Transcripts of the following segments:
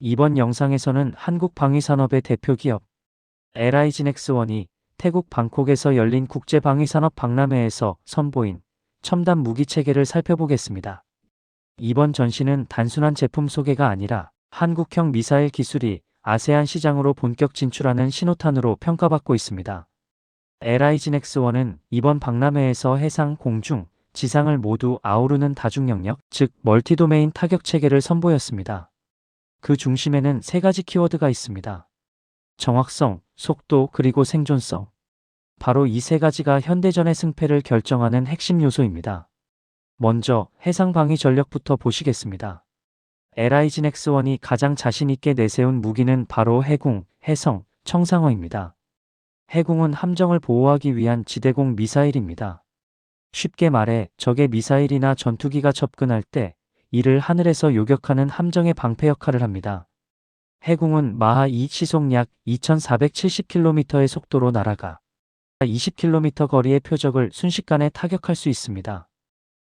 이번 영상에서는 한국 방위산업의 대표 기업 LI진엑스1이 태국 방콕에서 열린 국제방위산업 박람회에서 선보인 첨단 무기 체계를 살펴보겠습니다. 이번 전시는 단순한 제품 소개가 아니라 한국형 미사일 기술이 아세안 시장으로 본격 진출하는 신호탄으로 평가받고 있습니다. LI진엑스1은 이번 박람회에서 해상, 공중, 지상을 모두 아우르는 다중 영역, 즉 멀티도메인 타격 체계를 선보였습니다. 그 중심에는 세 가지 키워드가 있습니다. 정확성, 속도, 그리고 생존성. 바로 이 세 가지가 현대전의 승패를 결정하는 핵심 요소입니다. 먼저 해상 방위 전력부터 보시겠습니다. LI진 X1이 가장 자신있게 내세운 무기는 바로 해궁, 해성, 청상어입니다. 해궁은 함정을 보호하기 위한 지대공 미사일입니다. 쉽게 말해 적의 미사일이나 전투기가 접근할 때 이를 하늘에서 요격하는 함정의 방패 역할을 합니다. 해궁은 마하 2 시속 약 2470km의 속도로 날아가 20km 거리의 표적을 순식간에 타격할 수 있습니다.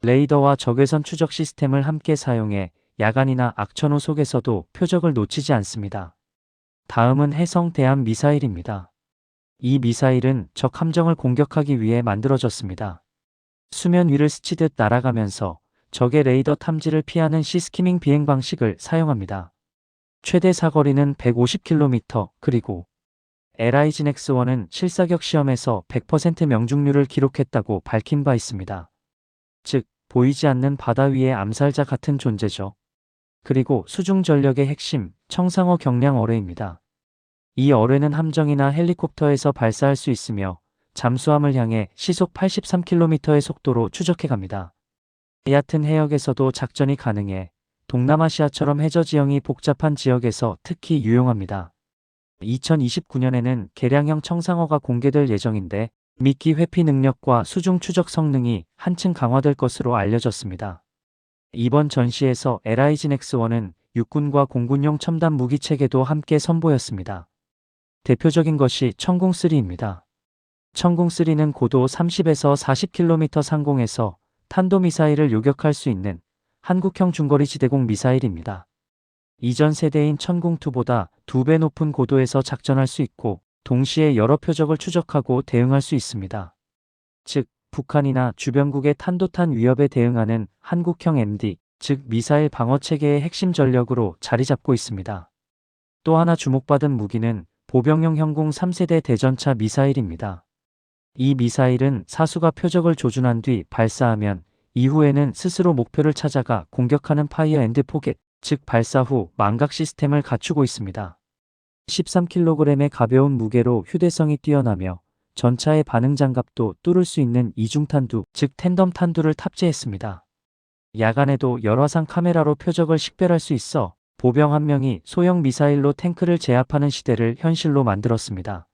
레이더와 적외선 추적 시스템을 함께 사용해 야간이나 악천후 속에서도 표적을 놓치지 않습니다. 다음은 해성 대함 미사일입니다. 이 미사일은 적 함정을 공격하기 위해 만들어졌습니다. 수면 위를 스치듯 날아가면서 적의 레이더 탐지를 피하는 시스키밍 비행 방식을 사용합니다. 최대 사거리는 150km 그리고 LI진 X1은 실사격 시험에서 100% 명중률을 기록했다고 밝힌 바 있습니다. 즉, 보이지 않는 바다 위의 암살자 같은 존재죠. 그리고 수중 전력의 핵심, 청상어 경량 어뢰입니다. 이 어뢰는 함정이나 헬리콥터에서 발사할 수 있으며 잠수함을 향해 시속 83km의 속도로 추적해 갑니다. 얕은 해역에서도 작전이 가능해 동남아시아처럼 해저 지형이 복잡한 지역에서 특히 유용합니다. 2029년에는 개량형 청상어가 공개될 예정인데 미끼 회피 능력과 수중 추적 성능이 한층 강화될 것으로 알려졌습니다. 이번 전시에서 LI진 X1은 육군과 공군용 첨단 무기 체계도 함께 선보였습니다. 대표적인 것이 천공3입니다. 천공3는 고도 30에서 40km 상공에서 탄도미사일을 요격할 수 있는 한국형 중거리 지대공 미사일입니다. 이전 세대인 천공2보다 2배 높은 고도에서 작전할 수 있고 동시에 여러 표적을 추적하고 대응할 수 있습니다. 즉, 북한이나 주변국의 탄도탄 위협에 대응하는 한국형 MD, 즉 미사일 방어 체계의 핵심 전력으로 자리 잡고 있습니다. 또 하나 주목받은 무기는 보병용 형공 3세대 대전차 미사일입니다. 이 미사일은 사수가 표적을 조준한 뒤 발사하면 이후에는 스스로 목표를 찾아가 공격하는 파이어 앤드 포겟, 즉 발사 후 망각 시스템을 갖추고 있습니다. 13kg의 가벼운 무게로 휴대성이 뛰어나며 전차의 반응 장갑도 뚫을 수 있는 이중탄두, 즉 텐덤 탄두를 탑재했습니다. 야간에도 열화상 카메라로 표적을 식별할 수 있어 보병 한 명이 소형 미사일로 탱크를 제압하는 시대를 현실로 만들었습니다.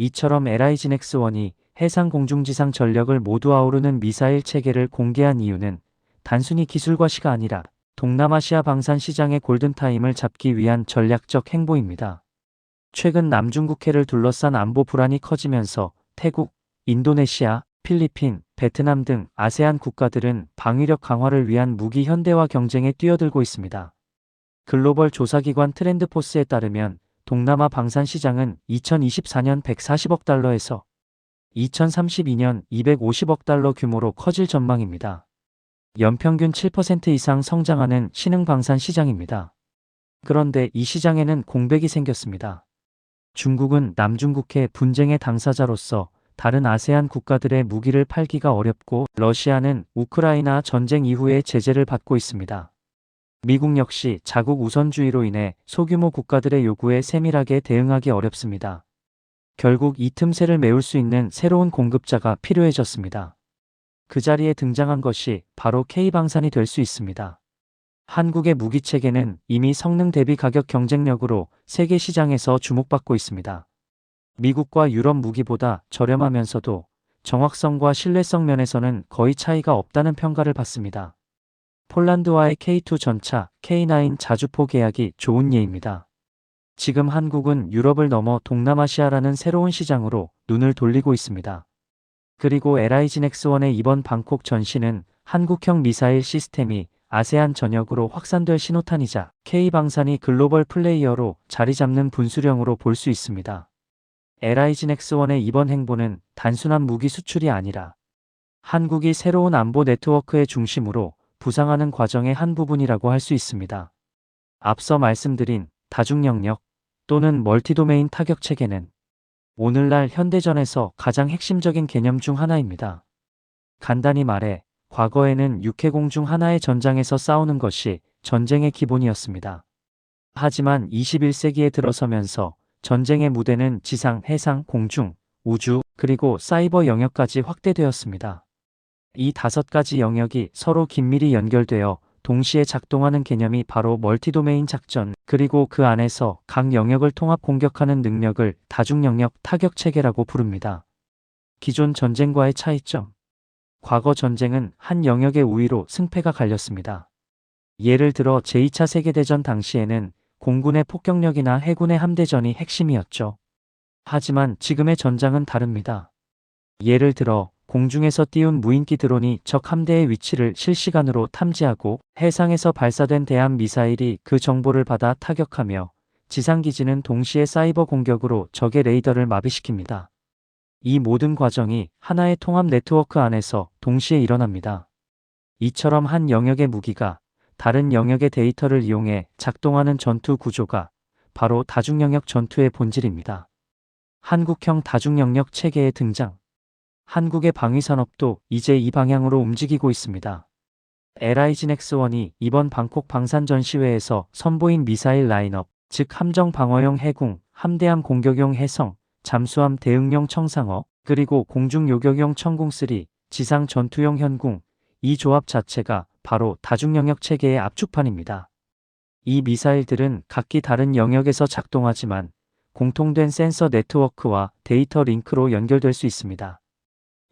이처럼 LI진 X1이 해상 공중지상 전력을 모두 아우르는 미사일 체계를 공개한 이유는 단순히 기술과 시가 아니라 동남아시아 방산 시장의 골든타임을 잡기 위한 전략적 행보입니다. 최근 남중국해를 둘러싼 안보 불안이 커지면서 태국, 인도네시아, 필리핀, 베트남 등 아세안 국가들은 방위력 강화를 위한 무기 현대화 경쟁에 뛰어들고 있습니다. 글로벌 조사기관 트렌드포스에 따르면 동남아 방산 시장은 2024년 140억 달러에서 2032년 250억 달러 규모로 커질 전망입니다. 연평균 7% 이상 성장하는 신흥 방산 시장입니다. 그런데 이 시장에는 공백이 생겼습니다. 중국은 남중국해 분쟁의 당사자로서 다른 아세안 국가들의 무기를 팔기가 어렵고 러시아는 우크라이나 전쟁 이후에 제재를 받고 있습니다. 미국 역시 자국 우선주의로 인해 소규모 국가들의 요구에 세밀하게 대응하기 어렵습니다. 결국 이 틈새를 메울 수 있는 새로운 공급자가 필요해졌습니다. 그 자리에 등장한 것이 바로 K방산이 될 수 있습니다. 한국의 무기체계는 이미 성능 대비 가격 경쟁력으로 세계 시장에서 주목받고 있습니다. 미국과 유럽 무기보다 저렴하면서도 정확성과 신뢰성 면에서는 거의 차이가 없다는 평가를 받습니다. 폴란드와의 K2 전차, K9 자주포 계약이 좋은 예입니다. 지금 한국은 유럽을 넘어 동남아시아라는 새로운 시장으로 눈을 돌리고 있습니다. 그리고 LI진 X1의 이번 방콕 전시는 한국형 미사일 시스템이 아세안 전역으로 확산될 신호탄이자 K방산이 글로벌 플레이어로 자리 잡는 분수령으로 볼 수 있습니다. LIG넥스1의 이번 행보는 단순한 무기 수출이 아니라 한국이 새로운 안보 네트워크의 중심으로 부상하는 과정의 한 부분이라고 할 수 있습니다. 앞서 말씀드린 다중영역 또는 멀티도메인 타격 체계는 오늘날 현대전에서 가장 핵심적인 개념 중 하나입니다. 간단히 말해 과거에는 육해공 중 하나의 전장에서 싸우는 것이 전쟁의 기본이었습니다. 하지만 21세기에 들어서면서 전쟁의 무대는 지상, 해상, 공중, 우주, 그리고 사이버 영역까지 확대되었습니다. 이 다섯 가지 영역이 서로 긴밀히 연결되어 동시에 작동하는 개념이 바로 멀티도메인 작전, 그리고 그 안에서 각 영역을 통합 공격하는 능력을 다중 영역 타격 체계라고 부릅니다. 기존 전쟁과의 차이점. 과거 전쟁은 한 영역의 우위로 승패가 갈렸습니다. 예를 들어 제2차 세계대전 당시에는 공군의 폭격력이나 해군의 함대전이 핵심이었죠. 하지만 지금의 전장은 다릅니다. 예를 들어 공중에서 띄운 무인기 드론이 적 함대의 위치를 실시간으로 탐지하고 해상에서 발사된 대함 미사일이 그 정보를 받아 타격하며 지상기지는 동시에 사이버 공격으로 적의 레이더를 마비시킵니다. 이 모든 과정이 하나의 통합 네트워크 안에서 동시에 일어납니다. 이처럼 한 영역의 무기가 다른 영역의 데이터를 이용해 작동하는 전투 구조가 바로 다중영역 전투의 본질입니다. 한국형 다중영역 체계의 등장. 한국의 방위산업도 이제 이 방향으로 움직이고 있습니다. LIG넥스1이 이번 방콕 방산 전시회에서 선보인 미사일 라인업, 즉 함정 방어용 해궁, 함대함 공격용 해성, 잠수함 대응용 청상어, 그리고 공중 요격용 청궁3, 지상 전투용 현궁, 이 조합 자체가 바로 다중 영역 체계의 압축판입니다. 이 미사일들은 각기 다른 영역에서 작동하지만 공통된 센서 네트워크와 데이터 링크로 연결될 수 있습니다.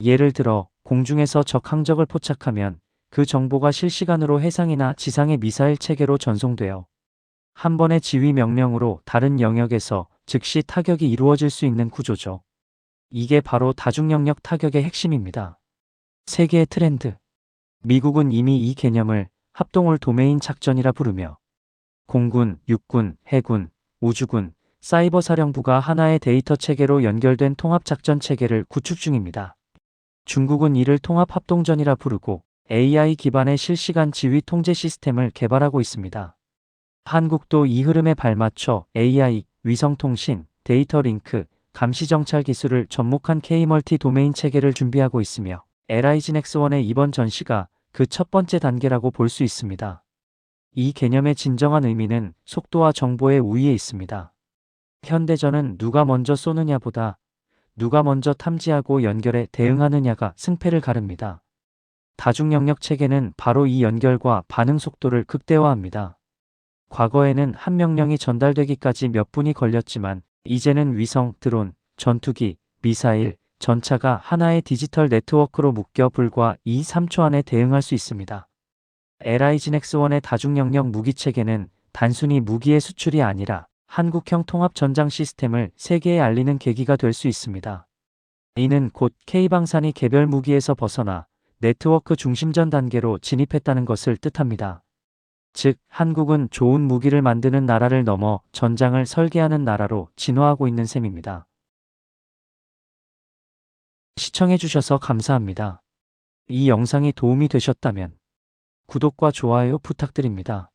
예를 들어 공중에서 적 항적을 포착하면 그 정보가 실시간으로 해상이나 지상의 미사일 체계로 전송되어 한 번의 지휘 명령으로 다른 영역에서 즉시 타격이 이루어질 수 있는 구조죠. 이게 바로 다중영역 타격의 핵심입니다. 세계의 트렌드. 미국은 이미 이 개념을 합동을 도메인 작전이라 부르며 공군, 육군, 해군, 우주군, 사이버 사령부가 하나의 데이터 체계로 연결된 통합 작전 체계를 구축 중입니다. 중국은 이를 통합 합동전이라 부르고 AI 기반의 실시간 지휘 통제 시스템을 개발하고 있습니다. 한국도 이 흐름에 발맞춰 AI, 위성통신, 데이터 링크, 감시 정찰 기술을 접목한 K-멀티 도메인 체계를 준비하고 있으며 LIG넥스1의 이번 전시가 그 첫 번째 단계라고 볼 수 있습니다. 이 개념의 진정한 의미는 속도와 정보의 우위에 있습니다. 현대전은 누가 먼저 쏘느냐보다 누가 먼저 탐지하고 연결해 대응하느냐가 승패를 가릅니다. 다중 영역 체계는 바로 이 연결과 반응 속도를 극대화합니다. 과거에는 한 명령이 전달되기까지 몇 분이 걸렸지만 이제는 위성, 드론, 전투기, 미사일, 전차가 하나의 디지털 네트워크로 묶여 불과 2, 3초 안에 대응할 수 있습니다. LIG넥스1의 다중영역 무기체계는 단순히 무기의 수출이 아니라 한국형 통합 전장 시스템을 세계에 알리는 계기가 될 수 있습니다. 이는 곧 K방산이 개별 무기에서 벗어나 네트워크 중심전 단계로 진입했다는 것을 뜻합니다. 즉, 한국은 좋은 무기를 만드는 나라를 넘어 전장을 설계하는 나라로 진화하고 있는 셈입니다. 시청해주셔서 감사합니다. 이 영상이 도움이 되셨다면 구독과 좋아요 부탁드립니다.